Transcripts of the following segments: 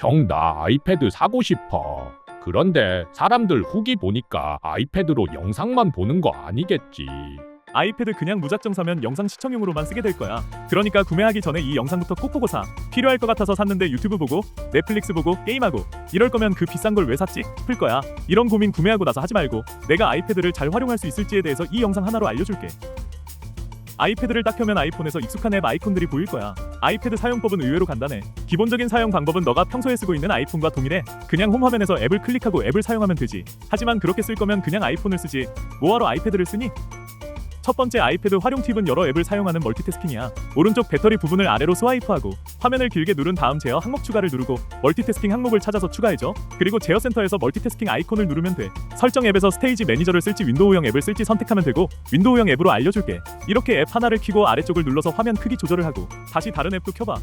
형, 나 아이패드 사고 싶어. 그런데 사람들 후기 보니까 아이패드로 영상만 보는 거 아니겠지. 아이패드 그냥 무작정 사면 영상 시청용으로만 쓰게 될 거야. 그러니까 구매하기 전에 이 영상부터 꼭 보고 사. 필요할 것 같아서 샀는데 유튜브 보고 넷플릭스 보고 게임하고 이럴 거면 그 비싼 걸 왜 샀지? 싶을 거야. 이런 고민 구매하고 나서 하지 말고 내가 아이패드를 잘 활용할 수 있을지에 대해서 이 영상 하나로 알려줄게. 아이패드를 딱 켜면 아이폰에서 익숙한 앱 아이콘들이 보일 거야. 아이패드 사용법은 의외로 간단해. 기본적인 사용 방법은 너가 평소에 쓰고 있는 아이폰과 동일해. 그냥 홈 화면에서 앱을 클릭하고 앱을 사용하면 되지. 하지만 그렇게 쓸 거면 그냥 아이폰을 쓰지. 뭐하러 아이패드를 쓰니? 첫 번째 아이패드 활용 팁은 여러 앱을 사용하는 멀티태스킹이야. 오른쪽 배터리 부분을 아래로 스와이프하고 화면을 길게 누른 다음 제어 항목 추가를 누르고 멀티태스킹 항목을 찾아서 추가해줘. 그리고 제어 센터에서 멀티태스킹 아이콘을 누르면 돼. 설정 앱에서 스테이지 매니저를 쓸지 윈도우형 앱을 쓸지 선택하면 되고 윈도우형 앱으로 알려줄게. 이렇게 앱 하나를 켜고 아래쪽을 눌러서 화면 크기 조절을 하고 다시 다른 앱도 켜봐.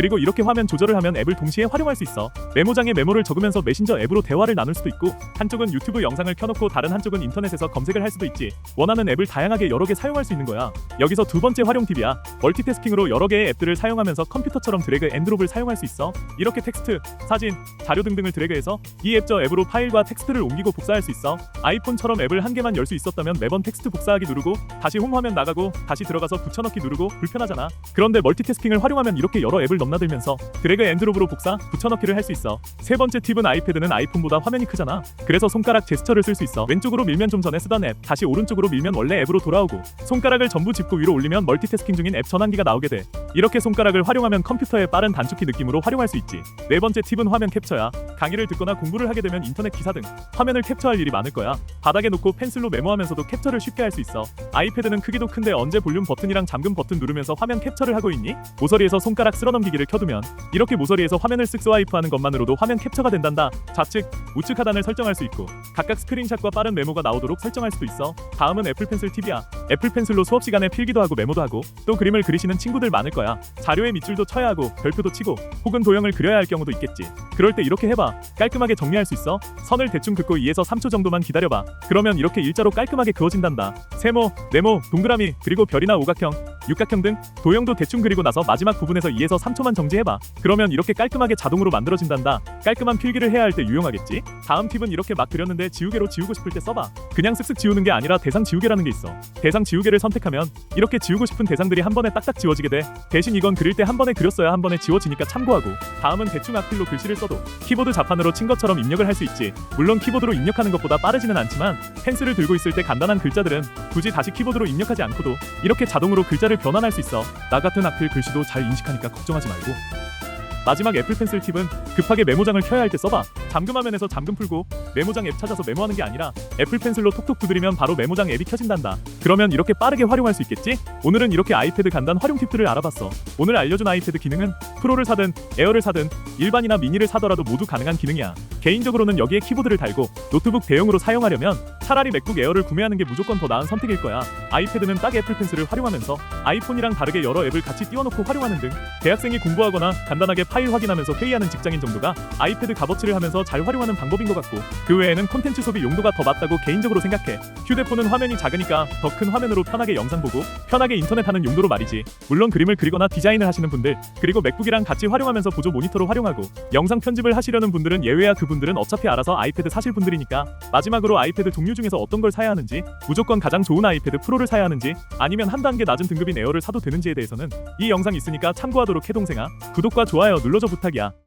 그리고 이렇게 화면 조절을 하면 앱을 동시에 활용할 수 있어. 메모장에 메모를 적으면서 메신저 앱으로 대화를 나눌 수도 있고 한쪽은 유튜브 영상을 켜놓고 다른 한쪽은 인터넷에서 검색을 할 수도 있지. 원하는 앱을 다양하게 여러 개 사용할 수 있는 거야. 여기서 두 번째 활용 팁이야. 멀티태스킹으로 여러 개의 앱들을 사용하면서 컴퓨터처럼 드래그 앤 드롭을 사용할 수 있어. 이렇게 텍스트, 사진, 자료 등등을 드래그해서 이 앱 저 앱으로 파일과 텍스트를 옮기고 복사할 수 있어. 아이폰처럼 앱을 한 개만 열 수 있었다면 매번 텍스트 복사하기 누르고 다시 홈 화면 나가고 다시 들어가서 붙여넣기 누르고 불편하잖아. 그런데 멀티태스킹을 활용하면 이렇게 여러 앱을 넘 나들면서 드래그 앤 드롭으로 복사, 붙여넣기를 할 수 있어. 세 번째 팁은 아이패드는 아이폰보다 화면이 크잖아. 그래서 손가락 제스처를 쓸 수 있어. 왼쪽으로 밀면 좀 전에 쓰던 앱, 다시 오른쪽으로 밀면 원래 앱으로 돌아오고 손가락을 전부 짚고 위로 올리면 멀티태스킹 중인 앱 전환기가 나오게 돼. 이렇게 손가락을 활용하면 컴퓨터의 빠른 단축키 느낌으로 활용할 수 있지. 네 번째 팁은 화면 캡처야. 강의를 듣거나 공부를 하게 되면 인터넷 기사 등 화면을 캡처할 일이 많을 거야. 바닥에 놓고 펜슬로 메모하면서도 캡처를 쉽게 할 수 있어. 아이패드는 크기도 큰데 언제 볼륨 버튼이랑 잠금 버튼 누르면서 화면 캡처를 하고 있니? 모서리에서 손가락 쓸어 넘기 기를 켜두면 이렇게 모서리에서 화면을 쓱 스와이프하는 것만으로도 화면 캡처가 된단다. 좌측, 우측 하단을 설정할 수 있고 각각 스크린샷과 빠른 메모가 나오도록 설정할 수도 있어. 다음은 애플 펜슬 팁이야. 애플 펜슬로 수업 시간에 필기도 하고 메모도 하고 또 그림을 그리시는 친구들 많을 거야. 자료에 밑줄도 쳐야 하고 별표도 치고 혹은 도형을 그려야 할 경우도 있겠지. 그럴 때 이렇게 해봐. 깔끔하게 정리할 수 있어. 선을 대충 긋고 2에서 3초 정도만 기다려봐. 그러면 이렇게 일자로 깔끔하게 그어진단다. 세모, 네모, 동그라미, 그리고 별이나 오각형, 육각형 등 도형도 대충 그리고 나서 마지막 부분에서 2에서 3초만 정지해봐. 그러면 이렇게 깔끔하게 자동으로 만들어진단다. 깔끔한 필기를 해야 할 때 유용하겠지? 다음 팁은 이렇게 막 그렸는데 지우개로 지우고 싶을 때 써봐. 그냥 쓱쓱 지우는 게 아니라 대상 지우개라는 게 있어. 대상 지우개를 선택하면 이렇게 지우고 싶은 대상들이 한 번에 딱딱 지워지게 돼. 대신 이건 그릴 때 한 번에 그렸어야 한 번에 지워지니까 참고하고. 다음은 대충 악필로 글씨를 써도 키보드 자판으로 친 것처럼 입력을 할 수 있지. 물론 키보드로 입력하는 것보다 빠르지는 않지만 펜슬을 들고 있을 때 간단한 글자들은 굳이 다시 키보드로 입력하지 않고도 이렇게 자동으로 글자를 변환할 수 있어. 나 같은 악필 글씨도 잘 인식하니까 걱정하지 말고. 마지막 애플 펜슬 팁은 급하게 메모장을 켜야 할 때 써봐. 잠금 화면에서 잠금 풀고 메모장 앱 찾아서 메모하는 게 아니라 애플 펜슬로 톡톡 두드리면 바로 메모장 앱이 켜진단다. 그러면 이렇게 빠르게 활용할 수 있겠지? 오늘은 이렇게 아이패드 간단 활용 팁들을 알아봤어. 오늘 알려준 아이패드 기능은 프로를 사든 에어를 사든 일반이나 미니를 사더라도 모두 가능한 기능이야. 개인적으로는 여기에 키보드를 달고 노트북 대용으로 사용하려면 차라리 맥북 에어를 구매하는 게 무조건 더 나은 선택일 거야. 아이패드는 딱 애플 펜슬을 활용하면서 아이폰이랑 다르게 여러 앱을 같이 띄워놓고 활용하는 등 대학생이 공부하거나 간단하게 파일 확인하면서 회의하는 직장인 정도가 아이패드 값어치를 하면서 잘 활용하는 방법인 것 같고 그 외에는 콘텐츠 소비 용도가 더 맞다고 개인적으로 생각해. 휴대폰은 화면이 작으니까 더 큰 화면으로 편하게 영상 보고 편하게 인터넷 하는 용도로 말이지. 물론 그림을 그리거나 디자인을 하시는 분들 그리고 맥북이랑 같이 활용하면서 보조 모니터로 활용하고 영상 편집을 하시려는 분들은 예외야 그 분들은 어차피 알아서 아이패드 사실 분들이니까 마지막으로 아이패드 종류 중에서 어떤 걸 사야 하는지 무조건 가장 좋은 아이패드 프로를 사야 하는지 아니면 한 단계 낮은 등급인 에어를 사도 되는지에 대해서는 이 영상 있으니까 참고하도록 해 동생아. 구독과 좋아요 눌러줘 부탁이야